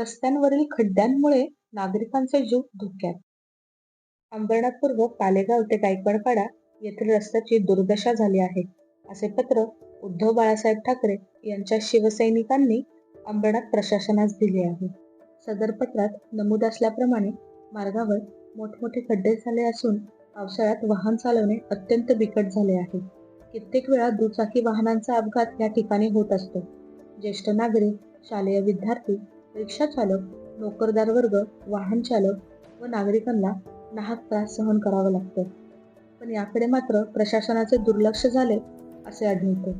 रस्त्यांवरील खड्ड्यांमुळे नागरिकांचे जीव धोक्यात. अंबरनाथपूर्व पालेगाव ते गायकवाडपाडा येथील रस्त्याची दुर्दशा झाली आहे असे पत्र उद्धव बाळासाहेब ठाकरे यांच्या शिवसैनिकांनी अंबरनाथ प्रशासनास दिले आहे. सदर पत्रात नमूद असल्याप्रमाणे मार्गावर मोठमोठे खड्डे झाले असून पावसाळ्यात वाहन चालवणे अत्यंत बिकट झाले आहे. कित्येक वेळा दुचाकी वाहनांचा अपघात या ठिकाणी होत असतो. ज्येष्ठ नागरिक शालेय विद्यार्थी रिक्षा चालक नोकरदार वर्ग वाहन चालक व नागरिकांना नाहक त्रास सहन करावा लागतो. पण याकडे मात्र प्रशासनाचे दुर्लक्ष झाले असे आढळते.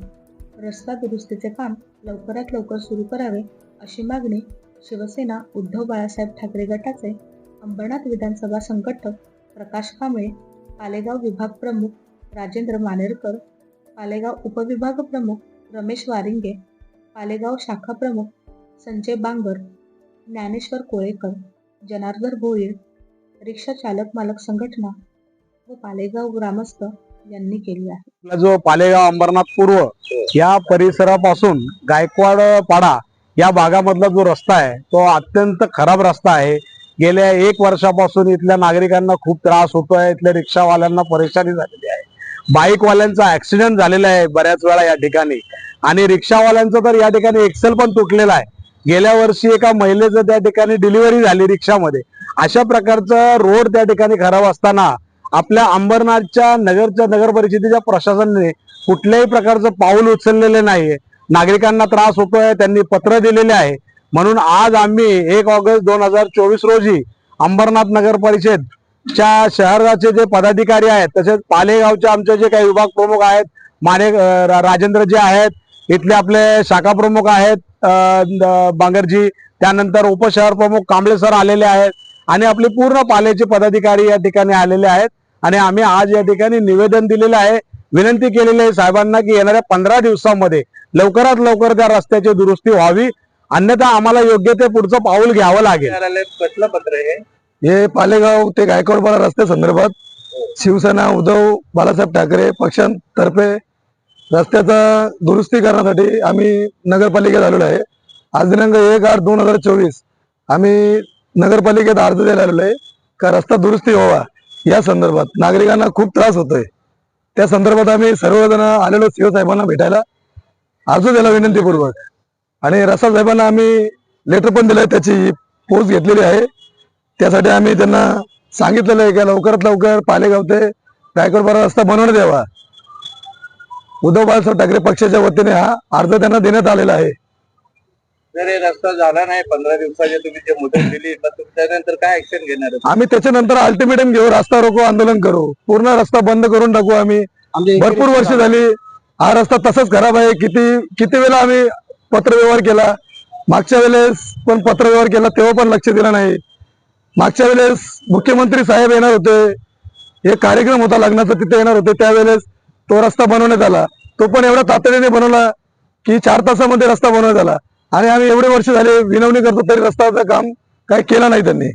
रस्ता दुरुस्तीचे काम लवकरात लवकर सुरू करावे अशी मागणी शिवसेना उद्धव बाळासाहेब ठाकरे गटाचे अंबरनाथ विधानसभा संघटक प्रकाश कांबळे पालेगाव विभाग प्रमुख राजेंद्र मानेरकर पालेगाव उपविभाग प्रमुख रमेश वारिंगे पालेगाव शाखा प्रमुख संजय बांगर ज्ञानेश्वर कोळेकर जनार्दन भोईर रिक्षा चालक मालक संघटना व पालेगाव ग्रामस्थ यांनी केली आहे. आपला जो पालेगाव अंबरनाथ पूर्व या परिसरापासून गायकवाड पाडा या भागामधला जो रस्ता आहे तो अत्यंत खराब रस्ता आहे. गेल्या एक वर्षापासून इथल्या नागरिकांना खूप त्रास होतोय इथल्या रिक्षावाल्यांना परेशानी झालेली आहे. बाईकवाल्यांचा ऍक्सिडेंट झालेला आहे बऱ्याच वेळा या ठिकाणी. आणि रिक्षावाल्यांचं तर या ठिकाणी एक्सेल पण तुटलेला आहे. गेल्या वर्षी एका महिलेचं त्या ठिकाणी डिलिव्हरी झाली रिक्षामध्ये. अशा प्रकारचं रोड त्या ठिकाणी खराब असताना आपल्या अंबरनाथच्या नगरच्या नगर परिषदेच्या प्रशासनाने कुठल्याही प्रकारचं पाऊल उचललेलं नाहीये. नागरिकांना त्रास होतोय त्यांनी पत्र दिलेले आहे. म्हणून आज आम्ही एक ऑगस्ट दोन हजार चोवीस रोजी अंबरनाथ नगर परिषदच्या शहराचे जे पदाधिकारी आहेत तसेच पालेगावचे आमचे जे काही विभाग प्रमुख आहेत माने राजेंद्र जे आहेत इथले आपले शाखा प्रमुख आहेत बांगरजी त्यानंतर उपशहर प्रमुख कांबळे सर आलेले आहेत आणि आपले पूर्ण पालेचे पदाधिकारी या ठिकाणी आलेले आहेत. आणि आम्ही आज या ठिकाणी निवेदन दिलेलं आहे विनंती केलेली आहे साहेबांना की येणाऱ्या पंधरा दिवसामध्ये लवकरात लवकर त्या रस्त्याची दुरुस्ती व्हावी. अन्यथा आम्हाला योग्य ते पुढचं पाऊल घ्यावं लागेल. कसलं पत्र आहे हे? पालेगाव ते गायकवाडपाडा रस्त्या संदर्भात शिवसेना उद्धव बाळासाहेब ठाकरे पक्षांतर्फे रस्त्याचा दुरुस्ती करण्यासाठी आम्ही नगरपालिकेत आलेलो आहे. आज दिनांक एक आठ दोन हजार चोवीस आम्ही नगरपालिकेत अर्ज द्यायला आलेलो आहे का रस्ता दुरुस्ती व्हावा या संदर्भात. नागरिकांना खूप त्रास होतोय. त्या संदर्भात आम्ही सर्वजण आलेलो सीओ साहेबांना भेटायला. अर्ज द्यायला विनंतीपूर्वक आणि रस्ता साहेबांना आम्ही लेटर पण दिलंय त्याची पोच घेतलेली आहे. त्यासाठी आम्ही त्यांना सांगितलेलं आहे की लवकरात लवकर पालेगाव ते गायकवाडपाडा रस्ता बनवण्यात यावा. उद्धव बाळासाहेब ठाकरे पक्षाच्या वतीने हा अर्ज त्यांना देण्यात आलेला आहे. जर हे रस्ता झाला नाही पंधरा दिवसाची तुम्ही जे मुदत दिली तर तुम्ही त्यानंतर काय ऍक्शन घेणार आहे? आम्ही त्याच्यानंतर अल्टिमेटम घेऊ रस्ता रोको आंदोलन करू. पूर्ण रस्ता बंद करून टाकू आम्ही. भरपूर वर्ष झाली हा रस्ता तसाच खराब आहे. किती किती वेळा आम्ही पत्रव्यवहार केला? मागच्या वेळेस पण पत्रव्यवहार केला तेव्हा पण लक्ष दिलं नाही. मागच्या वेळेस मुख्यमंत्री साहेब येणार होते. एक कार्यक्रम होता लग्नाचा तिथे येणार होते. त्यावेळेस तो रस्ता बनवण्यात आला. तो पण एवढा तातडीने बनवला की चार तासामध्ये रस्ता बनवण्यात आला. आणि आम्ही एवढे वर्ष झाले विनवणी करतो तरी रस्त्याचं काम काही केलं नाही त्यांनी.